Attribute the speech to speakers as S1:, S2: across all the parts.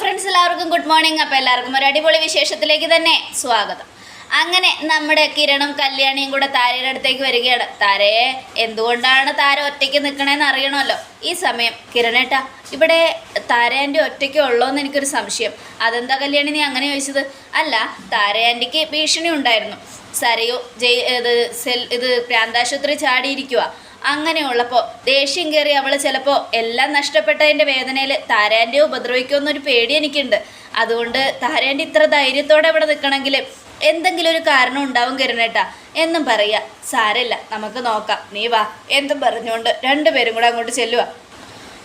S1: Friends എല്ലാവർക്കും good morning അപ്പോൾ എല്ലാവർക്കും ഒരു അടിപൊളി വിശേഷത്തിലേക്ക് തന്നെ സ്വാഗതം. അങ്ങനെ നമ്മുടെ കിരണും കല്യാണിയും കൂടെ താരയുടെ അടുത്തേക്ക് വരികയാണ്. താരയെ എന്തുകൊണ്ടാണ് താര ഒറ്റയ്ക്ക് നിൽക്കണേന്ന് അറിയണമല്ലോ? ഈ സമയം കിരണേട്ടാ ഇവിടെ താരയാന്റെ ഒറ്റയ്ക്ക് ഉള്ളോന്ന് എനിക്കൊരു സംശയം. അതെന്താ കല്യാണി നീ അങ്ങനെ ചോദിച്ചത്? അല്ല താരയാന്റെക്ക് ഭീഷണി ഉണ്ടായിരുന്നു. സരയു ജയ് ഇത് സെൽ ഇത് പ്രാന്താശുപത്രി ചാടിയിരിക്കുക അങ്ങനെയുള്ളപ്പോൾ ദേഷ്യം കയറി അവൾ ചിലപ്പോൾ എല്ലാം നഷ്ടപ്പെട്ടതിന്റെ വേദനയിൽ താരാന്റെ ഉപദ്രവിക്കുമെന്നൊരു പേടി എനിക്കുണ്ട്. അതുകൊണ്ട് താരാന്റെ ഇത്ര ധൈര്യത്തോടെ ഇവിടെ നിൽക്കണമെങ്കിൽ എന്തെങ്കിലും ഒരു കാരണം ഉണ്ടാവും കിരണേട്ടാ. എന്നും പറയുക സാരമില്ല നമുക്ക് നോക്കാം. നീ വാ. എന്തും പറഞ്ഞുകൊണ്ട് രണ്ടുപേരും കൂടെ അങ്ങോട്ട് ചെല്ലുക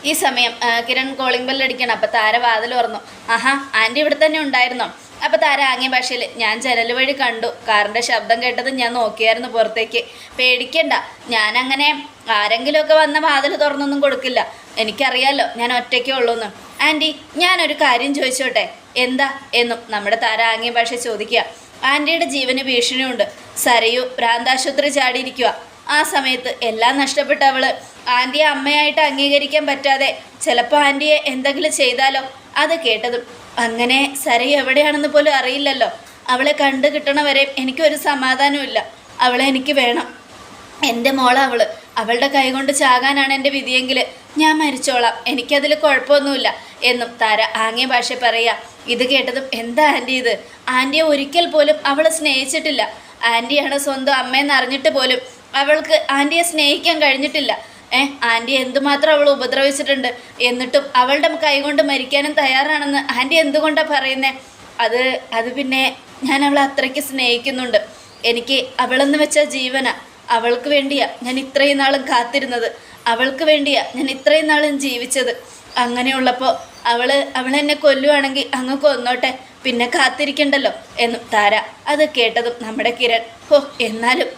S1: ഈ സമയം കിരൺ കോളിംഗ് ബെല്ലടിക്കണം അപ്പോൾ താര വാതിൽ തുറന്നു. ആഹാ ആന്റി ഇവിടെ തന്നെ ഉണ്ടായിരുന്നോ? അപ്പോൾ താര ആംഗ്യ ഭാഷയിൽ ഞാൻ ജനൽ വഴി കണ്ടു. കാറിന്റെ ശബ്ദം കേട്ടത് ഞാൻ നോക്കിയായിരുന്നു പുറത്തേക്ക്. പേടിക്കണ്ട. ഞാനങ്ങനെ ആരെങ്കിലുമൊക്കെ വന്ന വാതിൽ തുറന്നൊന്നും കൊടുക്കില്ല. എനിക്കറിയാലോ ഞാൻ ഒറ്റയ്ക്കേ ഉള്ളൂന്ന്. ആന്റി ഞാനൊരു കാര്യം ചോദിച്ചോട്ടെ? എന്താ? എന്നും നമ്മുടെ താര ആംഗ്യ ഭാഷ ചോദിക്കുക. ആന്റിയുടെ ജീവന് ഭീഷണിയുണ്ട്. സരയു ഭ്രാന്താശുപത്രി ചാടിയിരിക്കുക. ആ സമയത്ത് എല്ലാം നഷ്ടപ്പെട്ട അവൾ. ആന്റിയെ അമ്മയായിട്ട് അംഗീകരിക്കാൻ പറ്റാതെ ചിലപ്പോൾ ആന്റിയെ എന്തെങ്കിലും ചെയ്താലോ? അത് കേട്ടതും അങ്ങനെ സരി എവിടെയാണെന്ന് പോലും അറിയില്ലല്ലോ. അവളെ കണ്ടു കിട്ടണവരെ എനിക്കൊരു സമാധാനമില്ല അവളെ എനിക്ക് വേണം. എന്റെ മോള അവൾ. അവളുടെ കൈകൊണ്ട് ചാകാനാണ് എന്റെ വിധിയെങ്കിൽ ഞാൻ മരിച്ചോളാം. എനിക്കതിൽ കുഴപ്പമൊന്നുമില്ല എന്നും താര ആംഗ്യ ഭാഷ പറയുക. ഇത് കേട്ടതും എന്താ ആന്റി ഇത്? ആന്റിയെ ഒരിക്കൽ പോലും അവൾ സ്നേഹിച്ചിട്ടില്ല. ആന്റിയാണ് സ്വന്തം അമ്മയെന്ന് അറിഞ്ഞിട്ട് പോലും അവൾക്ക് ആന്റിയെ സ്നേഹിക്കാൻ കഴിഞ്ഞിട്ടില്ല. ഏ ആന്റി എന്തുമാത്രം അവൾ ഉപദ്രവിച്ചിട്ടുണ്ട്? എന്നിട്ടും അവളുടെ കൈകൊണ്ട് മരിക്കാനും തയ്യാറാണെന്ന് ആന്റി എന്തുകൊണ്ടാണ് പറയുന്നത് അത് അത് പിന്നെ ഞാൻ അവളെ അത്രയ്ക്ക് സ്നേഹിക്കുന്നുണ്ട്. എനിക്ക് അവളെന്ന് വെച്ച ജീവന. അവൾക്ക് വേണ്ടിയാ ഞാൻ ഇത്രയും നാളും കാത്തിരുന്നത്. അവൾക്ക് വേണ്ടിയാ ഞാൻ ഇത്രയും നാളും ജീവിച്ചത്. അങ്ങനെയുള്ളപ്പോൾ അവൾ അവളെന്നെ കൊല്ലുവാണെങ്കിൽ അങ്ങ് കൊന്നോട്ടെ. പിന്നെ കാത്തിരിക്കണ്ടല്ലോ എന്നും താര അത് കേട്ടതും നമ്മുടെ കിരൺ. ഓ എന്നാലും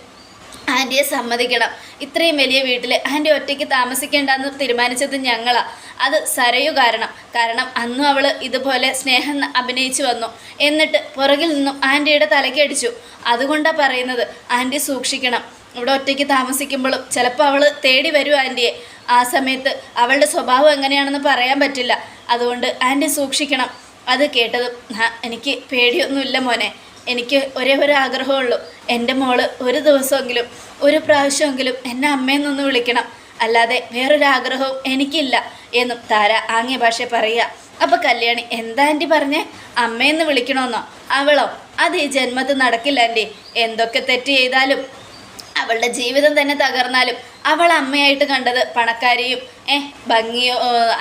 S1: ആന്റിയെ സമ്മതിക്കണം. ഇത്രയും വലിയ വീട്ടിൽ ആന്റി ഒറ്റയ്ക്ക് താമസിക്കേണ്ടെന്ന് തീരുമാനിച്ചത് ഞങ്ങളാണ് അത് സരയു കാരണം. കാരണം അന്നും അവൾ ഇതുപോലെ സ്നേഹം അഭിനയിച്ചു വന്നു. എന്നിട്ട് പുറകിൽ നിന്നും ആന്റിയുടെ തലക്കടിച്ചു അതുകൊണ്ടാണ് പറയുന്നത് ആന്റി സൂക്ഷിക്കണം. ഇവിടെ ഒറ്റയ്ക്ക് താമസിക്കുമ്പോഴും ചിലപ്പോൾ അവൾ തേടി വരും ആന്റിയെ ആ സമയത്ത് അവളുടെ സ്വഭാവം എങ്ങനെയാണെന്ന് പറയാൻ പറ്റില്ല. അതുകൊണ്ട് ആന്റി സൂക്ഷിക്കണം. അത് കേട്ടതും എനിക്ക് പേടിയൊന്നുമില്ല മോനെ. എനിക്ക് ഒരേ ഒരു ആഗ്രഹമുള്ളൂ. എന്റെ മോൾ ഒരു ദിവസമെങ്കിലും ഒരു പ്രാവശ്യമെങ്കിലും എന്നെ അമ്മയെന്നൊന്ന് വിളിക്കണം. അല്ലാതെ വേറൊരു ആഗ്രഹവും എനിക്കില്ല എന്നും താര ആംഗ്യ ഭാഷ പറയുക. അപ്പോൾ കല്യാണി എന്താ ആന്റി പറഞ്ഞേ? അമ്മയെന്ന് വിളിക്കണമെന്നോ അവളോ? അത് ഈ ജന്മത്തിൽ നടക്കില്ല ആന്റി. എന്തൊക്കെ തെറ്റ് ചെയ്താലും അവളുടെ ജീവിതം തന്നെ തകർന്നാലും അവൾ അമ്മയായിട്ട് കണ്ടത് പണക്കാരിയും ഏ ഭംഗിയോ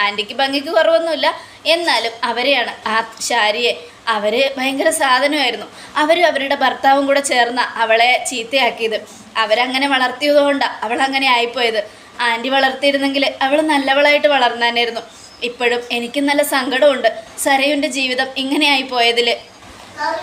S1: ആന്റിക്ക് ഭംഗിക്ക് കുറവൊന്നുമില്ല. എന്നാലും അവരെയാണ് ആ ശാരിയെ അവർ ഭയങ്കര സാധനമായിരുന്നു. അവരും അവരുടെ ഭർത്താവും കൂടെ ചേർന്ന അവളെ ചീത്തയാക്കിയത്. അവരങ്ങനെ വളർത്തിയതുകൊണ്ടാണ് അവൾ അങ്ങനെ ആയിപ്പോയത്. ആന്റി വളർത്തിയിരുന്നെങ്കിൽ അവൾ നല്ലവളായിട്ട് വളർന്നാനായിരുന്നു. ഇപ്പോഴും എനിക്ക് നല്ല സങ്കടമുണ്ട്. സരയുന്റെ ജീവിതം ഇങ്ങനെയായി പോയതിൽ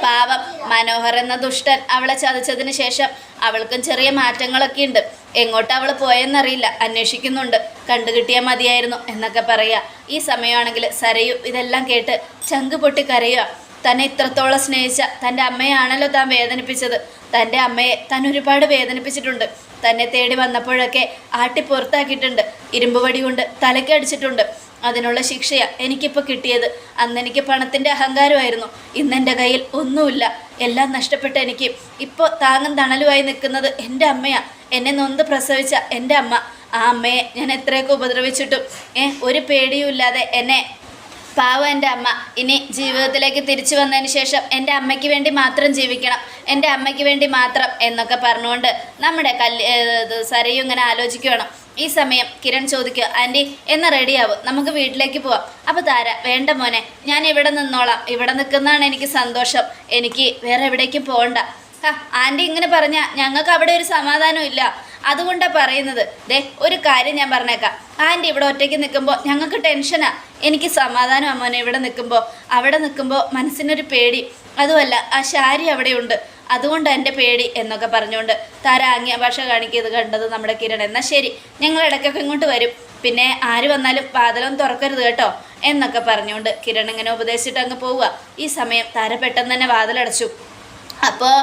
S1: പാവം മനോഹർ എന്ന ദുഷ്ടൻ അവളെ ചതച്ചതിന് ശേഷം അവൾക്കും ചെറിയ മാറ്റങ്ങളൊക്കെ ഉണ്ട്. എങ്ങോട്ട് അവൾ പോയെന്നറിയില്ല. അന്വേഷിക്കുന്നുണ്ട്. കണ്ടുകിട്ടിയാൽ മതിയായിരുന്നു എന്നൊക്കെ പറയുക ഈ സമയമാണെങ്കിൽ സരയു ഇതെല്ലാം കേട്ട് ചങ്ക് പൊട്ടി കരയുക തന്നെ ഇത്രത്തോളം സ്നേഹിച്ച തന്റെ അമ്മയാണല്ലോ താൻ വേദനിപ്പിച്ചത്. തന്റെ അമ്മയെ താൻ ഒരുപാട് വേദനിപ്പിച്ചിട്ടുണ്ട്. തന്നെ തേടി വന്നപ്പോഴൊക്കെ ആട്ടി പുറത്താക്കിയിട്ടുണ്ട്. ഇരുമ്പ് വടി കൊണ്ട് തലക്കടിച്ചിട്ടുണ്ട് അതിനുള്ള ശിക്ഷയാണ് എനിക്കിപ്പോൾ കിട്ടിയത്. അന്ന് എനിക്ക് പണത്തിന്റെ അഹങ്കാരമായിരുന്നു. ഇന്ന് എന്റെ കയ്യിൽ ഒന്നുമില്ല. എല്ലാം നഷ്ടപ്പെട്ട എനിക്ക്. ഇപ്പോൾ താങ്ങും തണലുമായി നിൽക്കുന്നത് എന്റെ അമ്മയാണ് എന്നെ നൊന്ത് പ്രസവിച്ച എന്റെ അമ്മ. ആ അമ്മയെ ഞാൻ എത്രയൊക്കെ ഉപദ്രവിച്ചിട്ടും ഏ ഒരു പേടിയുമില്ലാതെ എന്നെ പാവം എന്റെ അമ്മ. ഇനി ജീവിതത്തിലേക്ക് തിരിച്ചു വന്നതിന് ശേഷം എന്റെ അമ്മയ്ക്ക് വേണ്ടി മാത്രം ജീവിക്കണം. എന്റെ അമ്മയ്ക്ക് വേണ്ടി മാത്രം എന്നൊക്കെ പറഞ്ഞുകൊണ്ട് നമ്മുടെ കല്ല് സരയും ഇങ്ങനെ ആലോചിക്കുകയാണ് ഈ സമയം കിരൺ ചോദിക്കുക ആന്റി എന്ന് റെഡിയാവും നമുക്ക് വീട്ടിലേക്ക് പോവാം. അപ്പോൾ താര വേണ്ട മോനെ. ഞാൻ ഇവിടെ നിന്നോളാം. ഇവിടെ നിൽക്കുന്നതാണ് എനിക്ക് സന്തോഷം. എനിക്ക് വേറെ എവിടേക്കും പോകണ്ട. ആ ആന്റി ഇങ്ങനെ പറഞ്ഞാൽ ഞങ്ങൾക്ക് അവിടെ ഒരു സമാധാനം ഇല്ല. അതുകൊണ്ടാണ് പറയുന്നത്. ദേ ഒരു കാര്യം ഞാൻ പറഞ്ഞേക്കാം. ആന്റി ഇവിടെ ഒറ്റയ്ക്ക് നിൽക്കുമ്പോൾ ഞങ്ങൾക്ക് ടെൻഷനാ. എനിക്ക് സമാധാനം അമ്മോനെ ഇവിടെ നിൽക്കുമ്പോൾ അവിടെ നിൽക്കുമ്പോൾ മനസ്സിനൊരു പേടി. അതുമല്ല ആ ശാരി അവിടെയുണ്ട്. അതുകൊണ്ട് എന്റെ പേടി എന്നൊക്കെ പറഞ്ഞുകൊണ്ട് താര ആംഗ്യ ഭാഷ കാണിക്കുന്നത് കണ്ടത് നമ്മുടെ കിരൺ. എന്നാൽ ശരി ഞങ്ങൾ ഇടയ്ക്കൊക്കെ ഇങ്ങോട്ട് വരും. പിന്നെ ആര് വന്നാലും പാതലം തുറക്കരുത് കേട്ടോ എന്നൊക്കെ പറഞ്ഞുകൊണ്ട് കിരൺ ഇങ്ങനെ ഉപദേശിച്ചിട്ട് അങ്ങ് പോവുക. ഈ സമയം താര പെട്ടെന്ന് തന്നെ വാതിലടച്ചു. അപ്പോൾ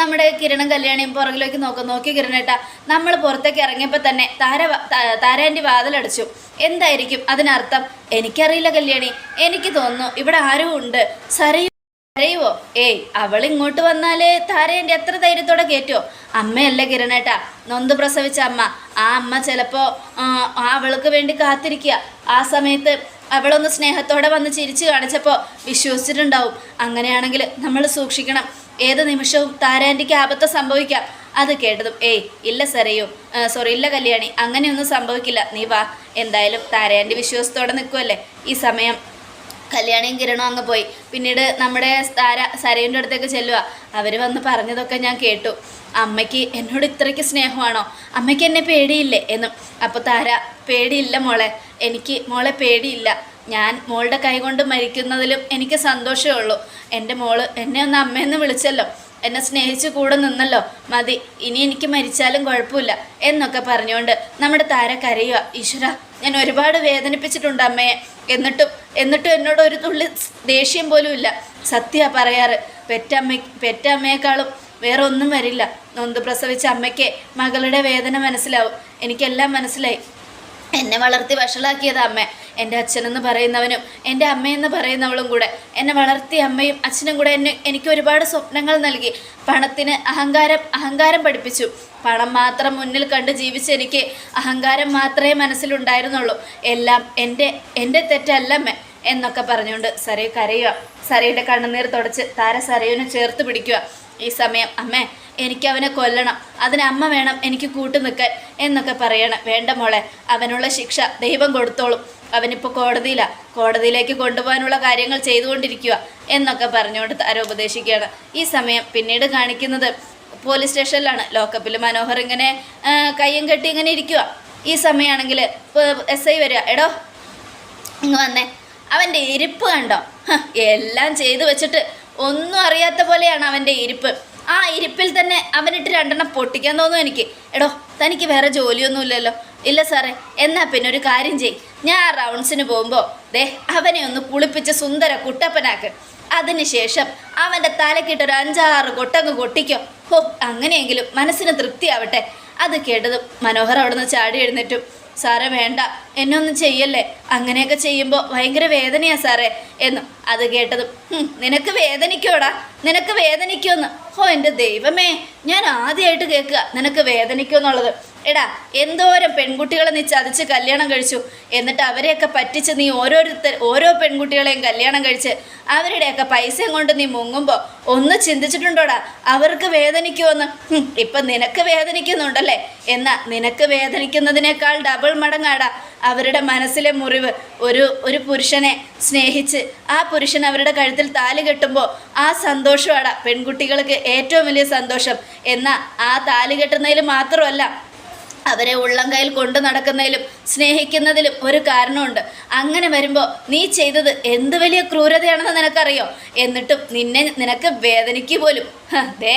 S1: നമ്മുടെ കിരണം കല്യാണിയും പുറകിലേക്ക് നോക്കും നോക്കി കിരണേട്ടാ നമ്മൾ പുറത്തേക്ക് ഇറങ്ങിയപ്പോൾ തന്നെ താര താരാന്റെ വാതിലടച്ചു. എന്തായിരിക്കും അതിനർത്ഥം? എനിക്കറിയില്ല കല്യാണി. എനിക്ക് തോന്നുന്നു ഇവിടെ ആരും ഉണ്ട്. സരയു അറിയുവോ ഏയ് അവൾ ഇങ്ങോട്ട് വന്നാൽ താരേന്റെ എത്ര ധൈര്യത്തോടെ കയറ്റോ അമ്മയല്ല കിരണേട്ടാ നൊന്ത് പ്രസവിച്ച അമ്മ. ആ അമ്മ ചിലപ്പോൾ അവൾക്ക് വേണ്ടി കാത്തിരിക്കുക. ആ സമയത്ത് അവളൊന്ന് സ്നേഹത്തോടെ വന്ന് ചിരിച്ചു കാണിച്ചപ്പോൾ വിശ്വസിച്ചിട്ടുണ്ടാവും. അങ്ങനെയാണെങ്കിൽ നമ്മൾ സൂക്ഷിക്കണം. ഏത് നിമിഷവും താരാന്റിക്ക് ആപത്ത് സംഭവിക്കാം. അത് കേട്ടതും ഏയ് ഇല്ല സരയോ. സോറി ഇല്ല കല്യാണി. അങ്ങനെയൊന്നും സംഭവിക്കില്ല. നീ വാ. എന്തായാലും താരാന്റെ വിശ്വാസത്തോടെ നിൽക്കുമല്ലേ ഈ സമയം കല്യാണിയും കിരണും അങ്ങ് പോയി. പിന്നീട് നമ്മുടെ താര സരയുടെ അടുത്തേക്ക് ചെല്ലുക അവർ വന്ന് പറഞ്ഞതൊക്കെ ഞാൻ കേട്ടു. അമ്മയ്ക്ക് എന്നോട് ഇത്രയ്ക്ക് സ്നേഹമാണോ? അമ്മയ്ക്ക് എന്നെ പേടിയില്ലേ? എന്നും. അപ്പോൾ താര പേടിയില്ല മോളെ. എനിക്ക് മോളെ പേടിയില്ല. ഞാൻ മോളുടെ കൈകൊണ്ട് മരിക്കുന്നതിലും എനിക്ക് സന്തോഷമേ ഉള്ളൂ. എന്റെ മോൾ എന്നെ ഒന്ന് അമ്മയെന്ന് വിളിച്ചല്ലോ. എന്നെ സ്നേഹിച്ച് കൂടെ നിന്നല്ലോ. മതി ഇനി എനിക്ക് മരിച്ചാലും കുഴപ്പമില്ല എന്നൊക്കെ പറഞ്ഞുകൊണ്ട് നമ്മുടെ താര കരയുക ഈശ്വര ഞാൻ ഒരുപാട് വേദനിപ്പിച്ചിട്ടുണ്ട് അമ്മയെ. എന്നിട്ടും എന്നിട്ടും എന്നോട് ഒരു തുള്ളി ദേഷ്യം പോലും ഇല്ല. സത്യ പറയാറ് പെറ്റമ്മ പെറ്റമ്മയെക്കാളും വേറെ ഒന്നും വരില്ല. നൊന്ത് പ്രസവിച്ച അമ്മയ്ക്ക് മകളുടെ വേദന മനസ്സിലാവും. എനിക്കെല്ലാം മനസ്സിലായി. എന്നെ വളർത്തി വഷളാക്കിയത് അമ്മ. എന്റെ അച്ഛനെന്ന് പറയുന്നവനും എന്റെ അമ്മയെന്ന് പറയുന്നവളും കൂടെ. എന്നെ വളർത്തിയ അമ്മയും അച്ഛനും കൂടെ എന്നെ എനിക്ക് ഒരുപാട് സ്വപ്നങ്ങൾ നൽകി. പണത്തിന് അഹങ്കാരം അഹങ്കാരം പഠിപ്പിച്ചു. പണം മാത്രം മുന്നിൽ കണ്ട് ജീവിച്ച എനിക്ക് അഹങ്കാരം മാത്രമേ മനസ്സിലുണ്ടായിരുന്നുള്ളൂ. എല്ലാം എന്റെ എന്റെ തെറ്റല്ലമ്മ എന്നൊക്കെ പറഞ്ഞുകൊണ്ട് സരയു കരയുക. സരയുടെ കണ്ണുനീർ തുടച്ച് താര സരയുവിനെ ചേർത്ത് പിടിക്കുക. ഈ സമയം അമ്മേ എനിക്ക് അവനെ കൊല്ലണം. അതിന് അമ്മ വേണം എനിക്ക് കൂട്ടു നിൽക്കാൻ എന്നൊക്കെ പറയണം. വേണ്ട മോളെ അവനുള്ള ശിക്ഷ ദൈവം കൊടുത്തോളും. അവനിപ്പോൾ കോടതിയിലാണ് കോടതിയിലേക്ക് കൊണ്ടുപോകാനുള്ള കാര്യങ്ങൾ ചെയ്തുകൊണ്ടിരിക്കുക എന്നൊക്കെ പറഞ്ഞുകൊണ്ട് താര ഉപദേശിക്കുകയാണ്. ഈ സമയം പിന്നീട് കാണിക്കുന്നത് പോലീസ് സ്റ്റേഷനിലാണ്. ലോക്കപ്പിൽ മനോഹർ ഇങ്ങനെ കയ്യും കെട്ടി ഇങ്ങനെ ഇരിക്കുക ഈ സമയമാണെങ്കിൽ എസ് ഐ വരിക. എടോ ഇങ്ങ് വന്നേ. അവന്റെ ഇരിപ്പ് കണ്ടോ? എല്ലാം ചെയ്തു വെച്ചിട്ട് ഒന്നും അറിയാത്ത പോലെയാണ് അവന്റെ ഇരിപ്പ്. ആ ഇരിപ്പിൽ തന്നെ അവനിട്ട് രണ്ടെണ്ണം പൊട്ടിക്കാൻ തോന്നും എനിക്ക്. എടോ തനിക്ക് വേറെ ജോലിയൊന്നുമില്ലല്ലോ. ഇല്ല സാറേ എന്നാ പിന്നെ ഒരു കാര്യം ചെയ് ഞാൻ ആ റൗണ്ട്സിന് പോകുമ്പോൾ ദേ അവനെ ഒന്ന് കുളിപ്പിച്ച് സുന്ദര കുട്ടപ്പനാക്ക്. അതിനുശേഷം അവന്റെ തലക്കിട്ടൊരു അഞ്ചാറ് കൊട്ടങ്ങ് കൊട്ടിക്കോ. ഹോ അങ്ങനെയെങ്കിലും മനസ്സിന് തൃപ്തിയാവട്ടെ. അത് കേട്ടതും മനോഹർ അവിടെ നിന്ന് ചാടി എഴുന്നേറ്റും. സാറേ വേണ്ട. എന്നെ ഒന്നും ചെയ്യല്ലേ? അങ്ങനെയൊക്കെ ചെയ്യുമ്പോൾ ഭയങ്കര വേദനയാ സാറേ എന്നും അത് കേട്ടതും. നിനക്ക് വേദനിക്കോടാ? നിനക്ക് വേദനിക്കുമെന്ന്. ഓ എന്റെ ദൈവമേ ഞാൻ ആദ്യമായിട്ട് കേൾക്കുക നിനക്ക് വേദനിക്കുമെന്നുള്ളത്. എടാ എന്തോരം പെൺകുട്ടികളെ നീ ചതിച്ച് കല്യാണം കഴിച്ചു. എന്നിട്ട് അവരെയൊക്കെ പറ്റിച്ച് നീ ഓരോരുത്തർ ഓരോ പെൺകുട്ടികളെയും കല്യാണം കഴിച്ച് അവരുടെയൊക്കെ പൈസയും കൊണ്ട് നീ മുങ്ങുമ്പോൾ ഒന്ന് ചിന്തിച്ചിട്ടുണ്ടോടാ? അവർക്ക് വേദനിക്കുമെന്ന്. ഹും, ഇപ്പം നിനക്ക് വേദനിക്കുന്നുണ്ടല്ലേ? എന്നാ നിനക്ക് വേദനിക്കുന്നതിനേക്കാൾ ഡബിൾ മടങ്ങാടാ. അവരുടെ മനസ്സിലെ മുറിവ് ഒരു ഒരു പുരുഷനെ സ്നേഹിച്ച് ആ പുരുഷൻ അവരുടെ കഴുത്തിൽ താലി കെട്ടുമ്പോൾ ആ സന്തോഷമാണ് പെൺകുട്ടികൾക്ക് ഏറ്റവും വലിയ സന്തോഷം. എന്നാൽ ആ താലി കെട്ടുന്നതിൽ മാത്രമല്ല അവരെ ഉള്ളം കയ്യിൽ കൊണ്ടു നടക്കുന്നതിലും സ്നേഹിക്കുന്നതിലും ഒരു കാരണമുണ്ട്. അങ്ങനെ വരുമ്പോൾ നീ ചെയ്തത് എന്ത് വലിയ ക്രൂരതയാണെന്ന് നിനക്കറിയോ? എന്നിട്ടും നിന്നെ നിനക്ക് വേദനിക്ക് പോലും ദേ.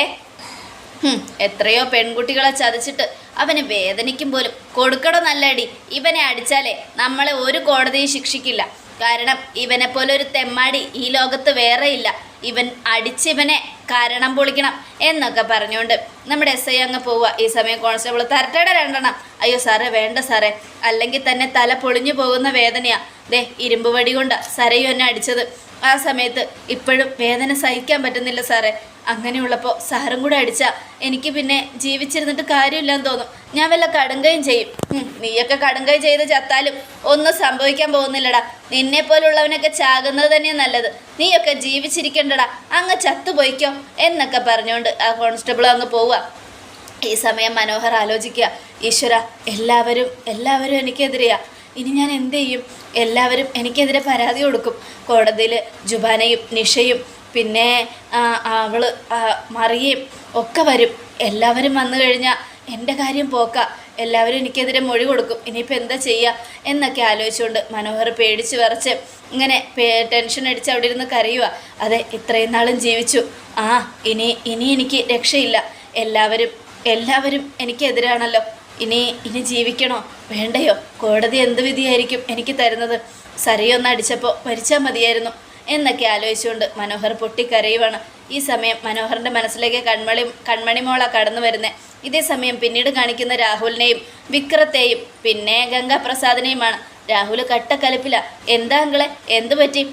S1: എത്രയോ പെൺകുട്ടികളെ ചതിച്ചിട്ട് അവന് വേദനിക്കും പോലും. കൊടുക്കടോ നല്ലടി ഇവനെ അടിച്ചാലേ നമ്മളെ ഒരു കോടതിയും ശിക്ഷിക്കില്ല. കാരണം ഇവനെ പോലെ ഒരു തെമ്മാടി ഈ ലോകത്ത് വേറെയില്ല ഇവൻ അടിച്ചിവനെ കാരണം പൊളിക്കണം എന്നൊക്കെ പറഞ്ഞുകൊണ്ട് നമ്മുടെ എസ് ഐ അങ്ങ് പോവുക. ഈ സമയം കോൺസ്റ്റബിൾ തരട്ടയുടെ രണ്ടെണ്ണം. അയ്യോ സാറേ വേണ്ട സാറേ. അല്ലെങ്കിൽ തന്നെ തല പൊളിഞ്ഞു പോകുന്ന വേദനയാ. ദേ ഇരുമ്പ് വടി കൊണ്ട് സരയു എന്നെ അടിച്ചത്. ആ സമയത്ത് ഇപ്പോഴും വേദന സഹിക്കാൻ പറ്റുന്നില്ല സാറേ. അങ്ങനെയുള്ളപ്പോൾ സാറും കൂടെ അടിച്ചാൽ എനിക്ക് പിന്നെ ജീവിച്ചിരുന്നിട്ട് കാര്യമില്ലെന്ന് തോന്നും. ഞാൻ വല്ല കടുങ്കയും ചെയ്യും. നീയൊക്കെ കടുങ്കയും ചെയ്ത് ചത്താലും ഒന്നും സംഭവിക്കാൻ പോകുന്നില്ലടാ. നിന്നെ പോലുള്ളവനൊക്കെ ചാകുന്നത് തന്നെ നല്ലത്. നീയൊക്കെ ജീവിച്ചിരിക്കണ്ടടാ. അങ്ങ് ചത്തുപോയിക്കോ എന്നൊക്കെ പറഞ്ഞുകൊണ്ട് ആ കോൺസ്റ്റബിൾ അങ്ങ് പോവുക ഈ സമയം മനോഹർ ആലോചിക്കുക ഈശ്വര എല്ലാവരും എല്ലാവരും എനിക്കെതിരെയാ. ഇനി ഞാൻ എന്ത് ചെയ്യും? എല്ലാവരും എനിക്കെതിരെ പരാതി കൊടുക്കും. കോടതിയിൽ ജുബാനയും നിഷയും പിന്നെ അവൾ മറിയയും ഒക്കെ വരും. എല്ലാവരും വന്നു കഴിഞ്ഞാൽ എന്റെ കാര്യം പോക്ക. എല്ലാവരും എനിക്കെതിരെ മൊഴി കൊടുക്കും. ഇനിയിപ്പോൾ എന്താ ചെയ്യുക എന്നൊക്കെ ആലോചിച്ചുകൊണ്ട് മനോഹർ പേടിച്ച് വിറച്ച് ഇങ്ങനെ ടെൻഷൻ അടിച്ച് അവിടെ ഇരുന്ന് കരയുക അതെ ഇത്രയും നാളും ജീവിച്ചു. ആ ഇനി ഇനി എനിക്ക് രക്ഷയില്ല. എല്ലാവരും എല്ലാവരും എനിക്കെതിരാണല്ലോ. ഇനി ഇനി ജീവിക്കണോ? വേണ്ടയോ? കോടതി എന്ത് വിധിയായിരിക്കും എനിക്ക് തരുന്നത്? സരയൊന്ന് അടിച്ചപ്പോൾ മരിച്ചാൽ മതിയായിരുന്നു എന്നൊക്കെ ആലോചിച്ചുകൊണ്ട് മനോഹർ പൊട്ടിക്കരയുവാണ്. ഈ സമയം മനോഹറിന്റെ മനസ്സിലേക്ക് കൺമണി കൺമണിമോള കടന്നു വരുന്നത് ഇതേ സമയം പിന്നീട് കാണിക്കുന്ന രാഹുലിനെയും വിക്രത്തെയും പിന്നെ ഗംഗാപ്രസാദിനെയുമാണ്. രാഹുൽ കട്ടക്കലപ്പില. എന്താ അങ്കിളെ? എന്തു പറ്റി?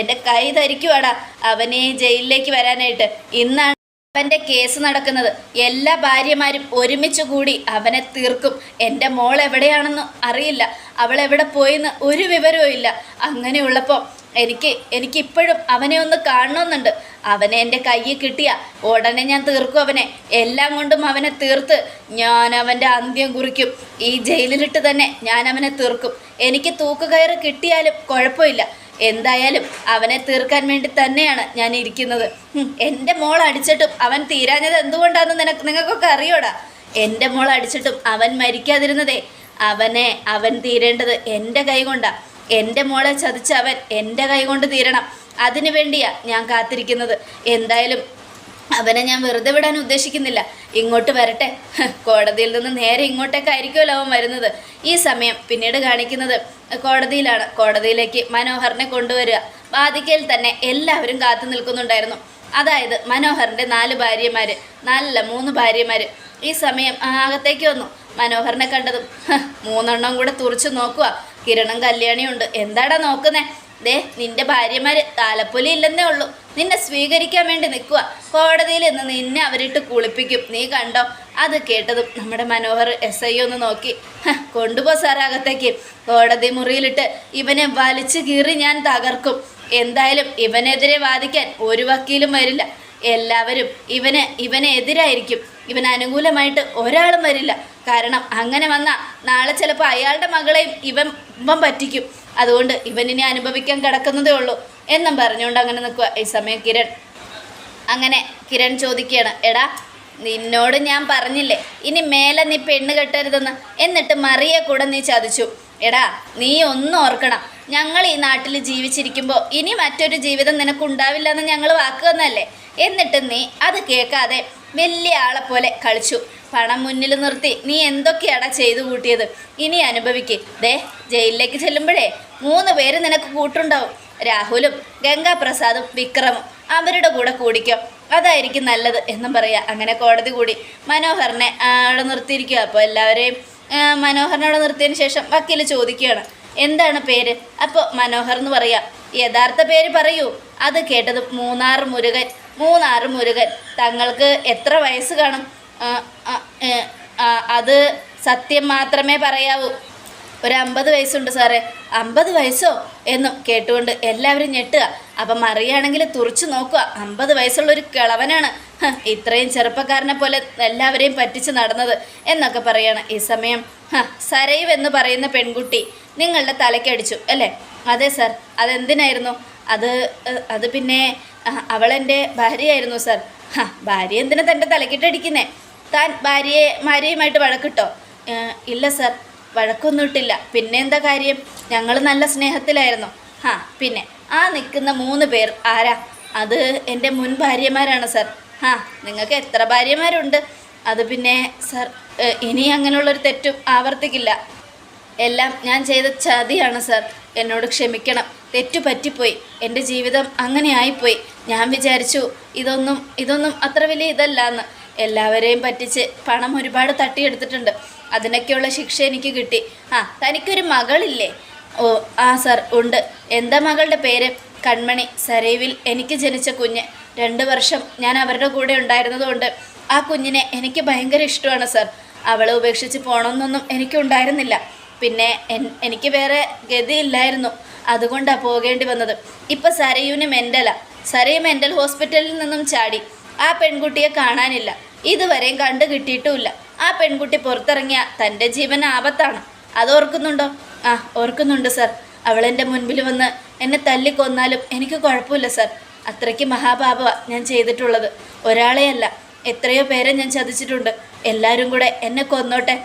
S1: എന്റെ കൈ ധരിക്കുവാടാ. അവനെ ജയിലിലേക്ക് വരാനായിട്ട്. ഇന്നാണ് അവന്റെ കേസ് നടക്കുന്നത് എല്ലാ ഭാര്യമാരും ഒരുമിച്ച് കൂടി അവനെ തീർക്കും. എന്റെ മോൾ എവിടെയാണെന്ന് അറിയില്ല. അവൾ എവിടെ പോയെന്ന് ഒരു വിവരവും ഇല്ല അങ്ങനെയുള്ളപ്പോൾ എനിക്ക് എനിക്കിപ്പോഴും അവനെ ഒന്ന് കാണണമെന്നുണ്ട്. അവനെ എന്റെ കയ്യിൽ കിട്ടിയ ഉടനെ ഞാൻ തീർക്കും അവനെ. എല്ലാം കൊണ്ടും അവനെ തീർത്ത് ഞാൻ അവന്റെ അന്ത്യം കുറിക്കും. ഈ ജയിലിലിട്ട് തന്നെ ഞാൻ അവനെ തീർക്കും. എനിക്ക് തൂക്കുകയറ് കിട്ടിയാലും കുഴപ്പമില്ല. എന്തായാലും അവനെ തീർക്കാൻ വേണ്ടി തന്നെയാണ് ഞാൻ ഇരിക്കുന്നത്. എന്റെ മോൾ അടിച്ചിട്ടും അവൻ തീരാഞ്ഞത് എന്തുകൊണ്ടാണെന്ന് നിനക്ക് നിങ്ങൾക്കൊക്കെ അറിയോടാ? എന്റെ മോൾ അടിച്ചിട്ടും അവൻ മരിക്കാതിരുന്നതേ അവനെ അവൻ തീരേണ്ടത് എന്റെ കൈ കൊണ്ടാ എന്റെ മോളെ ചതിച്ച അവൻ എന്റെ കൈകൊണ്ട് തീരണം. അതിനു വേണ്ടിയാ ഞാൻ കാത്തിരിക്കുന്നത്. എന്തായാലും അവനെ ഞാൻ വെറുതെ വിടാൻ ഉദ്ദേശിക്കുന്നില്ല. ഇങ്ങോട്ട് വരട്ടെ. കോടതിയിൽ നിന്ന് നേരെ ഇങ്ങോട്ടേക്ക് ഇങ്ങോട്ടേക്കായിരിക്കുമല്ലോ അവൻ വരുന്നത്. ഈ സമയം പിന്നീട് കാണിക്കുന്നത് കോടതിയിലാണ്. കോടതിയിലേക്ക് മനോഹറിനെ കൊണ്ടുവരിക. വാതിക്കയിൽ തന്നെ എല്ലാവരും കാത്തു നിൽക്കുന്നുണ്ടായിരുന്നു. അതായത് മനോഹറിന്റെ നാല് ഭാര്യമാർ നല്ല മൂന്ന് ഭാര്യമാർ ഈ സമയം അകത്തേക്ക് വന്നു. മനോഹറിനെ കണ്ടതും. "ഹ്, മൂന്നെണ്ണം കൂടെ തുറച്ചു നോക്കുക കിരണം കല്യാണിയുണ്ട്. എന്താടാ നോക്കുന്നേ? ദേ നിന്റെ ഭാര്യമാര് താലപ്പൊലി ഇല്ലെന്നേ ഉള്ളൂ. നിന്നെ സ്വീകരിക്കാൻ വേണ്ടി നിൽക്കുക കോടതിയിൽ നിന്ന് നിന്നെ അവരിട്ട് കുളിപ്പിക്കും. നീ കണ്ടോ? അത് കേട്ടതും നമ്മുടെ മനോഹർ എസ് ഐ ഒന്ന് നോക്കി. "ഹ, കൊണ്ടുപോ സാർ അകത്തേക്ക്. കോടതി മുറിയിലിട്ട് ഇവനെ വലിച്ചു കീറി ഞാൻ തകർക്കും. എന്തായാലും ഇവനെതിരെ വാദിക്കാൻ ഒരു വക്കീലും വരില്ല. എല്ലാവരും ഇവന് ഇവനെതിരായിരിക്കും ഇവന് അനുകൂലമായിട്ട് ഒരാളും വരില്ല. കാരണം അങ്ങനെ വന്നാൽ നാളെ ചിലപ്പോൾ അയാളുടെ മകളെയും ഇവൻ ഇവൻ പറ്റിക്കും. അതുകൊണ്ട് ഇവനിനെ അനുഭവിക്കാൻ കിടക്കുന്നതേ ഉള്ളൂ എന്നും പറഞ്ഞുകൊണ്ട് അങ്ങനെ നിൽക്കുക ഈ സമയം കിരൺ. അങ്ങനെ കിരൺ ചോദിക്കുകയാണ് എടാ നിന്നോട് ഞാൻ പറഞ്ഞില്ലേ ഇനി മേലെ നീ പെണ്ണ് കെട്ടരുതെന്ന്? എന്നിട്ട് മറിയെ കൂടെ നീ ചതിച്ചു. എടാ നീ ഒന്നും ഓർക്കണം. ഞങ്ങൾ ഈ നാട്ടിൽ ജീവിച്ചിരിക്കുമ്പോൾ ഇനി മറ്റൊരു ജീവിതം നിനക്കുണ്ടാവില്ല എന്ന് ഞങ്ങൾ വാക്ക് തന്നല്ലേ എന്നിട്ട് നീ അത് കേൾക്കാതെ വലിയ ആളെ പോലെ കളിച്ചു. പണം മുന്നിൽ നിർത്തി നീ എന്തൊക്കെയാടാ ചെയ്തു കൂട്ടിയത്? ഇനി അനുഭവിക്കേ. ദേ ജയിലിലേക്ക് ചെല്ലുമ്പോഴേ മൂന്ന് പേര് നിനക്ക് കൂട്ടുണ്ടാവും. രാഹുലും ഗംഗാപ്രസാദും വിക്രമും അവരുടെ കൂടെ കൂടിക്കോ. അതായിരിക്കും നല്ലത് എന്നും പറയാ. അങ്ങനെ കോടതി കൂടി മനോഹറിനെ അവിടെ നിർത്തിയിരിക്കുക അപ്പോൾ എല്ലാവരെയും മനോഹറിനോട് നിർത്തിയതിന് ശേഷം വക്കീൽ ചോദിക്കുകയാണ്. എന്താണ് പേര്? അപ്പോൾ മനോഹർ എന്ന് പറയാ. യഥാർത്ഥ പേര് പറയൂ. അത് കേട്ടത് മൂന്നാർ മുരുകൻ. മൂന്നാർ മുരുകൻ. തങ്ങൾക്ക് എത്ര വയസ്സ് കാണും? അത് സത്യം മാത്രമേ പറയാവൂ. ഒരു അമ്പത് വയസ്സുണ്ട് സാറേ. അമ്പത് വയസ്സോ എന്നും കേട്ടുകൊണ്ട് എല്ലാവരും ഞെട്ടുക. അപ്പം മറിയാണെങ്കിൽ തുറച്ചു നോക്കുക. അമ്പത് വയസ്സുള്ള ഒരു കിളവനാണ് ഇത്രയും ചെറുപ്പക്കാരനെ പോലെ എല്ലാവരെയും പറ്റിച്ച് നടന്നത് എന്നൊക്കെ പറയാണ് ഈ സമയം. സരൈവ് എന്ന് പറയുന്ന പെൺകുട്ടി. നിങ്ങളുടെ തലക്കടിച്ചു അല്ലേ? അതെ സർ അതെന്തിനായിരുന്നു? അത് അത് പിന്നെ അവളെന്റെ ഭാര്യയായിരുന്നു സർ ഹ, ഭാര്യ എന്തിനാ തന്റെ തലക്കിട്ടടിക്കുന്നേ താൻ ഭാര്യയെ ഭാര്യയുമായിട്ട് വഴക്കിട്ടോ? ഇല്ല സർ വഴക്കൊന്നും ഇട്ടില്ല. പിന്നെ എന്താ കാര്യം? ഞങ്ങൾ നല്ല സ്നേഹത്തിലായിരുന്നു. ഹാ പിന്നെ ആ നിൽക്കുന്ന മൂന്ന് പേർ ആരാ? അത് എന്റെ മുൻ ഭാര്യമാരാണ് സർ ഹാ നിങ്ങൾക്ക് എത്ര ഭാര്യമാരുണ്ട്? അത് പിന്നെ സർ ഇനി അങ്ങനെയുള്ളൊരു തെറ്റും ആവർത്തിക്കില്ല. എല്ലാം ഞാൻ ചെയ്ത ചതിയാണ് സർ എന്നോട് ക്ഷമിക്കണം. തെറ്റു പറ്റിപ്പോയി. എന്റെ ജീവിതം അങ്ങനെ ആയിപ്പോയി. ഞാൻ വിചാരിച്ചു ഇതൊന്നും ഇതൊന്നും അത്ര വലിയ ഇതല്ല എന്ന് എല്ലാവരെയും പറ്റിച്ച് പണം ഒരുപാട് തട്ടിയെടുത്തിട്ടുണ്ട്. അതിനൊക്കെയുള്ള ശിക്ഷ എനിക്ക് കിട്ടി. ആ തനിക്കൊരു മകളില്ലേ? ഓ ആ സർ ഉണ്ട്. എന്താ മകളുടെ പേര്? കൺമണി സരൈവിൽ എനിക്ക് ജനിച്ച കുഞ്ഞ്. രണ്ട് വർഷം ഞാൻ അവരുടെ കൂടെ ഉണ്ടായിരുന്നതുകൊണ്ട് ആ കുഞ്ഞിനെ എനിക്ക് ഭയങ്കര ഇഷ്ടമാണ് സർ അവളെ ഉപേക്ഷിച്ച് പോകണമെന്നൊന്നും എനിക്കുണ്ടായിരുന്നില്ല. പിന്നെ എനിക്ക് വേറെ ഗതിയില്ലായിരുന്നു. അതുകൊണ്ടാണ് പോകേണ്ടി വന്നത്. ഇപ്പം സരയുവിന് മെന്റലാ സരയു മെന്റൽ ഹോസ്പിറ്റലിൽ നിന്നും ചാടി. ആ പെൺകുട്ടിയെ കാണാനില്ല. ഇതുവരെയും കണ്ടു കിട്ടിയിട്ടുമില്ല. ആ പെൺകുട്ടി പുറത്തിറങ്ങിയ തന്റെ ജീവൻ ആപത്താണ്. അത് ഓർക്കുന്നുണ്ടോ? ആ ഓർക്കുന്നുണ്ട് സർ. അവളെന്റെ മുൻപിൽ വന്ന് എന്നെ തല്ലിക്കൊന്നാലും എനിക്ക് കുഴപ്പമില്ല സർ. അത്രയ്ക്ക് മഹാപാപമാണ് ഞാൻ ചെയ്തിട്ടുള്ളത്. ഒരാളെയല്ല. എത്രയോ പേരെ ഞാൻ ചതിച്ചിട്ടുണ്ട്. എല്ലാവരും കൂടെ എന്നെ കൊന്നോട്ടെ.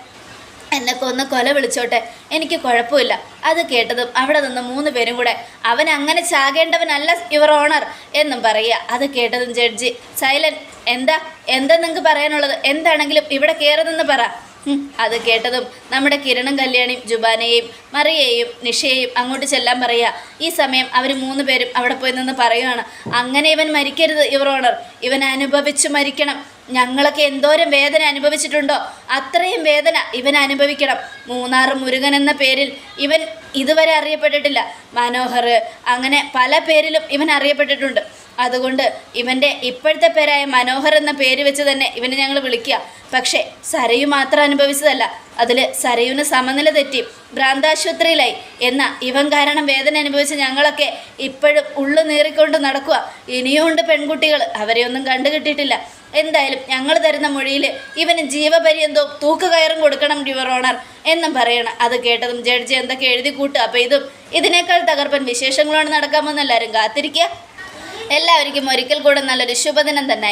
S1: എന്നെ കൊന്ന് കൊല വിളിച്ചോട്ടെ. എനിക്ക് കുഴപ്പമില്ല. അത് കേട്ടതും അവിടെ നിന്ന് മൂന്ന് പേരും കൂടെ അവൻ അങ്ങനെ ചാകേണ്ടവനല്ല യുവർ ഓണർ എന്നും പറയുക. അത് കേട്ടതും ജഡ്ജി സൈലൻ എന്താ? എന്താ നിങ്ങൾക്ക് പറയാനുള്ളത്? എന്താണെങ്കിലും ഇവിടെ കയറുന്നെന്ന് പറ. അത് കേട്ടതും നമ്മുടെ കിരണും കല്യാണിയും ജുബാനയെയും മറിയയെയും നിഷയെയും അങ്ങോട്ട് ചെല്ലാൻ പറയുക. ഈ സമയം അവർ മൂന്ന് പേരും അവിടെ പോയി നിന്ന് പറയുകയാണ് അങ്ങനെ ഇവൻ മരിക്കരുത് യുവർ ഓണർ. ഇവൻ അനുഭവിച്ച് മരിക്കണം. ഞങ്ങളൊക്കെ എന്തോരം വേദന അനുഭവിച്ചിട്ടുണ്ടോ? അത്രയും വേദന ഇവൻ അനുഭവിക്കണം. മൂന്നാർ മുരുകൻ എന്ന പേരിൽ ഇവൻ ഇതുവരെ അറിയപ്പെട്ടിട്ടില്ല. മനോഹർ അങ്ങനെ പല പേരിലും ഇവൻ അറിയപ്പെട്ടിട്ടുണ്ട്. അതുകൊണ്ട് ഇവന്റെ ഇപ്പോഴത്തെ പേരായ മനോഹർ എന്ന പേര് വെച്ച് തന്നെ ഇവനെ ഞങ്ങൾ വിളിക്കുക. പക്ഷേ സരയു മാത്രം അനുഭവിച്ചതല്ല. അതിൽ സരയുവിന് സമനില തെറ്റി ഭ്രാന്താശുപത്രിയിലായി. എന്ന ഇവൻ കാരണം വേദന അനുഭവിച്ച ഞങ്ങളൊക്കെ ഇപ്പോഴും ഉള്ളു നീറിക്കൊണ്ട് നടക്കുക. ഇനിയും ഉണ്ട് പെൺകുട്ടികൾ. അവരെയൊന്നും കണ്ടുകിട്ടിയിട്ടില്ല. എന്തായാലും ഞങ്ങൾ തരുന്ന മൊഴിയിൽ ഇവന് ജീവപര്യന്തവും തൂക്കുകയറും കൊടുക്കണം യുവർ ഓണർ എന്നും പറയണം. അത് കേട്ടതും ജഡ്ജി എന്തൊക്കെ എഴുതി കൂട്ടുക. അപ്പോൾ ഇതും ഇതിനേക്കാൾ തകർപ്പൻ വിശേഷങ്ങളാണ് നടക്കാമെന്ന് എല്ലാവരും കാത്തിരിക്കുക. എല്ലാവർക്കും ഒരിക്കൽ കൂടെ നല്ലൊരു ശുഭദിനം തന്നെ